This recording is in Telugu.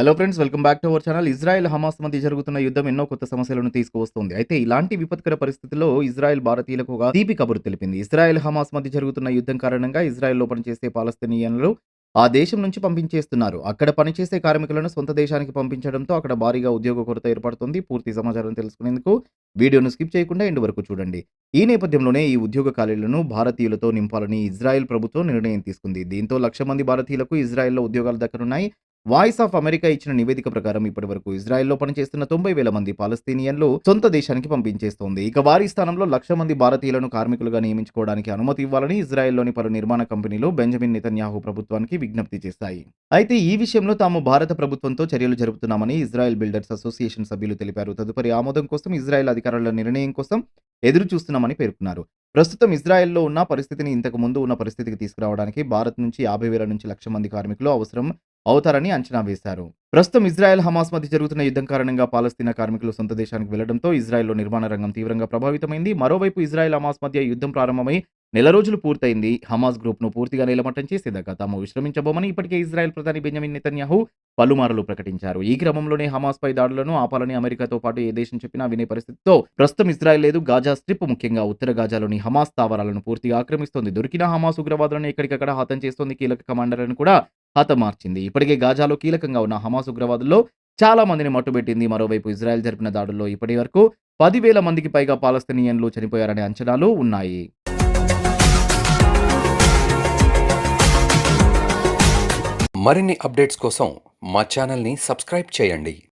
Hello friends welcome back to our channel Israel Hamas మధ్య జరుగుతున్న యుద్ధం ఎన్నో కొత్త సమస్యలను తీసుకువస్తుంది. అయితే ఇలాంటి విపత్కర పరిస్థితుల్లో ఇజ్రాయెల్ భారతీయులకు ఒక తీపి కబురు తెలిపింది. ఇజ్రాయెల్ హమాస్ మధ్య జరుగుతున్న యుద్ధం కారణంగా ఇజ్రాయెల్లో పనిచేసే పాలస్తీనియన్లు ఆ దేశం నుంచి పంపించేస్తున్నారు. అక్కడ పనిచేసే కార్మికులను సొంత దేశానికి పంపించడంతో అక్కడ భారీగా ఉద్యోగ కొరత ఏర్పడుతుంది. పూర్తి సమాచారం తెలుసుకునేందుకు వీడియోను స్కిప్ చేయకుండా ఎండు వరకు చూడండి. ఈ నేపథ్యంలోనే ఈ ఉద్యోగ ఖాళీలను భారతీయులతో నింపాలని ఇజ్రాయెల్ ప్రభుత్వం నిర్ణయం తీసుకుంది. దీంతో లక్ష మంది భారతీయులకు ఇజ్రాయెల్లో ఉద్యోగాలు దక్కనున్నాయి. వాయిస్ ఆఫ్ అమెరికా ఇచ్చిన నివేదిక ప్రకారం ఇప్పటి వరకు ఇజ్రాయెల్లో పనిచేస్తున్న తొంభై వేల మంది పాలస్తీనియన్లు సొంత దేశానికి పంపించేస్తోంది. ఇక వారి స్థానంలో లక్ష మంది భారతీయులను కార్మికులుగా నియమించుకోవడానికి అనుమతి ఇవ్వాలని ఇజ్రాయెల్లోని పలు నిర్మాణ కంపెనీలు బెంజమిన్ నితన్యాహు ప్రభుత్వానికి విజ్ఞప్తి చేశాయి. అయితే ఈ విషయంలో తాము భారత ప్రభుత్వంతో చర్యలు జరుపుతున్నామని ఇజ్రాయెల్ బిల్డర్స్ అసోసియేషన్ సభ్యులు తెలిపారు. తదుపరి ఆమోదం కోసం ఇజ్రాయెల్ అధికారుల నిర్ణయం కోసం ఎదురు చూస్తున్నామని పేర్కొన్నారు. ప్రస్తుతం ఇజ్రాయెల్లో ఉన్న పరిస్థితిని ఇంతకు ముందు ఉన్న పరిస్థితికి తీసుకురావడానికి భారత్ నుంచి యాభై వేల నుంచి లక్ష మంది కార్మికులు అవసరం అవుతారని అంచనా వేశారు. ప్రస్తుతం ఇజ్రాయెల్ హమాస్ మధ్య జరుగుతున్న యుద్ధం కారణంగా పాలస్తీనా కార్మికులు సొంత దేశానికి వెళ్ళడంతో ఇజ్రాయెల్లో నిర్మాణ రంగం తీవ్రంగా ప్రభావితమైంది. మరోవైపు ఇజ్రాయెల్ హమాస్ మధ్య యుద్ధం ప్రారంభమై నెల రోజులు పూర్తయింది. హమాస్ గ్రూప్ను పూర్తిగా నిలమట్టం చేసేదాకా తాము విశ్రమించబోమని ఇప్పటికే ఇజ్రాయెల్ ప్రధాని బెంజమిన్ నెతన్యాహు పలుమార్లు ప్రకటించారు. ఈ క్రమంలోనే హమాస్ పై దాడులను ఆపాలని అమెరికాతో పాటు ఏ దేశం చెప్పినా వినే పరిస్థితితో ప్రస్తుతం ఇజ్రాయెల్ లేదు. గాజా స్ట్రిప్ ముఖ్యంగా ఉత్తర గాజాలోని హమాస్ స్థావరాలను పూర్తిగా ఆక్రమిస్తోంది. దొరికిన హమాస్ ఉగ్రవాదులను ఎక్కడికక్కడ హతం చేస్తోంది కీలక కమాండర్లను కూడా హతమార్చింది ఇప్పటికే గాజాలో కీలకంగా ఉన్న హమాస్ ఉగ్రవాదుల్లో చాలా మందిని మట్టుబెట్టింది. మరోవైపు ఇజ్రాయెల్ జరిపిన దాడుల్లో ఇప్పటి వరకు పదివేల మందికి పైగా పాలస్తీనియన్లు చనిపోయారనే అంచనాలు ఉన్నాయి. మరిన్ని అప్డేట్స్ కోసం మా ఛానల్ని సబ్స్క్రైబ్ చేయండి.